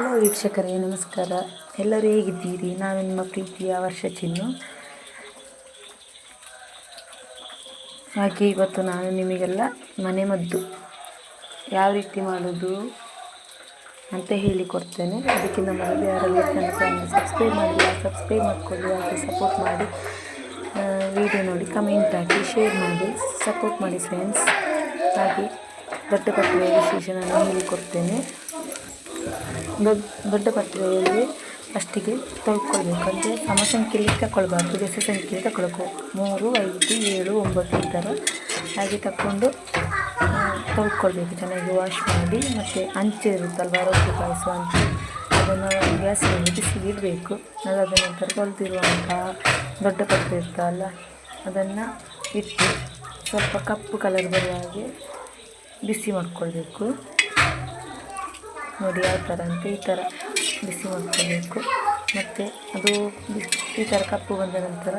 Hello ವೀಕ್ಷಕರೇ, ನಮಸ್ಕಾರ. ಎಲ್ಲರೂ ಹೇಗಿದ್ದೀರಿ? ನಾನು ನಿಮ್ಮ ಪ್ರೀತಿಯ ವರ್ಷ ಚಿನ್ನು. ಹಾಗೆ ಇವತ್ತು ನಾನು ನಿಮಗೆಲ್ಲ ಮನೆ ಮದ್ದು. ಯಾವ ರೀತಿ ಮಾಡೋದು ಅಂತ ಹೇಳಿಕೊಡ್ತೇನೆ ಅದಕ್ಕಿಂತ ಮೊದಲು ನನ್ನ ಚಾನಲ್ ಸಬ್ಸ್ಕ್ರೈಬ್ ಮಾಡಿಲ್ಲ ಸಬ್ಸ್ಕ್ರೈಬ್ ಮಾಡಿಕೊಳ್ಳಿ, ಹಾಗೆ ಸಪೋರ್ಟ್ ಮಾಡಿ. ವಿಡಿಯೋ ನೋಡಿ ಕಮೆಂಟ್ ಹಾಕಿ ಶೇರ್ ಮಾಡಿ ಸಪೋರ್ಟ್ ಮಾಡಿ ಫ್ರೆಂಡ್ಸ್ ಹಾಗೆ ದೊಡ್ಡ ಪತ್ರಿಕೆಯ ವಿಶೇಷ ನಾನು ಹೇಳಿಕೊಡ್ತೇನೆ ದೊಡ್ಡ ದೊಡ್ಡ ಪಾತ್ರೆಯಲ್ಲಿ ಫಸ್ಟಿಗೆ ತೊಳ್ಕೊಳ್ಬೇಕು ಅಂದರೆ ಸಮ ಸಂಖ್ಯೆಯಲ್ಲಿ ತಗೊಳ್ಬಾರ್ದು ಬೆಸ ಸಂಖ್ಯೆಯಲ್ಲಿ ತಗೊಳ್ಬೇಕು ಮೂರು, ಐದು, ಏಳು, ಒಂಬತ್ತು ಥರ ಹಾಗೆ ತಗೊಂಡು ತೊಳ್ಕೊಳ್ಬೇಕು ಚೆನ್ನಾಗಿ ವಾಶ್ ಮಾಡಿ, ಮತ್ತು ಅಂಚೆ ಇರುತ್ತಲ್ವ? ರೊಟ್ಟಿ ಪಾಯಸ ಅಂತ ಅದನ್ನು ಗ್ಯಾಸಲ್ಲಿ ಬಿಸಿ ಇಡಬೇಕು. ಅದಾದ ನಂತರ ತೊಳೆದಿರುವಂತಹ ದೊಡ್ಡ ಪತ್ರೆ ಇರ್ತಲ್ಲ ಅದನ್ನು ಇಟ್ಟು ಸ್ವಲ್ಪ ಕಪ್ಪು ಕಲರ್ ಬರುವ ಹಾಗೆ ಬಿಸಿ ಮಾಡಿಕೊಳ್ಬೇಕು. ನೋಡಿ ಯಾವ ಥರ ಅಂತ ಈ ಥರ ಬಿಸಿ ಮಾಡ್ಕೊಳ್ಬೇಕು ಮತ್ತು ಅದು ಬಿಸಿ, ಈ ಥರ ಕಪ್ಪು ಬಂದ ನಂತರ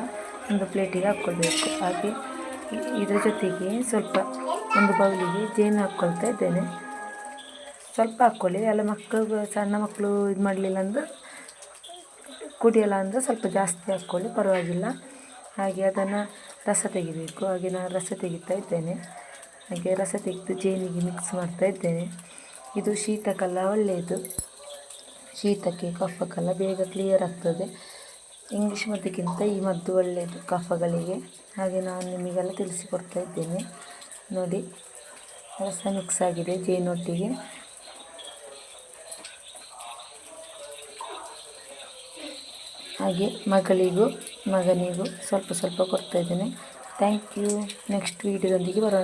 ಒಂದು ಪ್ಲೇಟಿಗೆ ಹಾಕ್ಕೊಳ್ಬೇಕು. ಹಾಗೆ ಇದರ ಜೊತೆಗೆ ಸ್ವಲ್ಪ ಒಂದು ಬೌಲಿಗೆ ಜೇನು ಹಾಕ್ಕೊಳ್ತಾ ಇದ್ದೇನೆ. ಸ್ವಲ್ಪ ಹಾಕ್ಕೊಳ್ಳಿ. ಎಲ್ಲ ಮಕ್ಕಳು, ಸಣ್ಣ ಮಕ್ಕಳು ಇದು ಮಾಡಲಿಲ್ಲ ಅಂದ್ರೆ ಕುಡಿಯಲ್ಲ ಅಂದರೆ ಸ್ವಲ್ಪ ಜಾಸ್ತಿ ಹಾಕ್ಕೊಳ್ಳಿ, ಪರವಾಗಿಲ್ಲ. ಹಾಗೆ ಅದನ್ನು ರಸ ತೆಗಿಬೇಕು. ಹಾಗೆ ನಾನು ರಸ ತೆಗಿತಾ ಇದ್ದೇನೆ. ಹಾಗೆ ರಸ ತೆಗೆದು ಜೇನಿಗೆ ಮಿಕ್ಸ್ ಮಾಡ್ತಾ ಇದ್ದೇನೆ. ಇದು ಶೀತಕ್ಕೆಲ್ಲ ಒಳ್ಳೆಯದು. ಶೀತಕ್ಕೆ ಕಫಕ್ಕೆಲ್ಲ ಬೇಗ ಕ್ಲಿಯರ್ ಆಗ್ತದೆ. ಇಂಗ್ಲೀಷ್ ಮದ್ದಿಗಿಂತ ಈ ಮದ್ದು ಒಳ್ಳೆಯದು ಕಫಗಳಿಗೆ. ಹಾಗೆ ನಾನು ನಿಮಗೆಲ್ಲ ತಿಳಿಸಿಕೊಡ್ತಾ ಇದ್ದೇನೆ. ನೋಡಿ, ರಸ ಮಿಕ್ಸ್ ಆಗಿದೆ ಜೇನೊಟ್ಟಿಗೆ. ಹಾಗೆ ಮಗಳಿಗೂ, ಮಗನಿಗೂ ಸ್ವಲ್ಪ ಸ್ವಲ್ಪ ಕೊಡ್ತಾ ಇದ್ದೇನೆ. ಥ್ಯಾಂಕ್ ಯು ನೆಕ್ಸ್ಟ್ ವೀಡಿಯೋದೊಂದಿಗೆ ಬರೋಣ.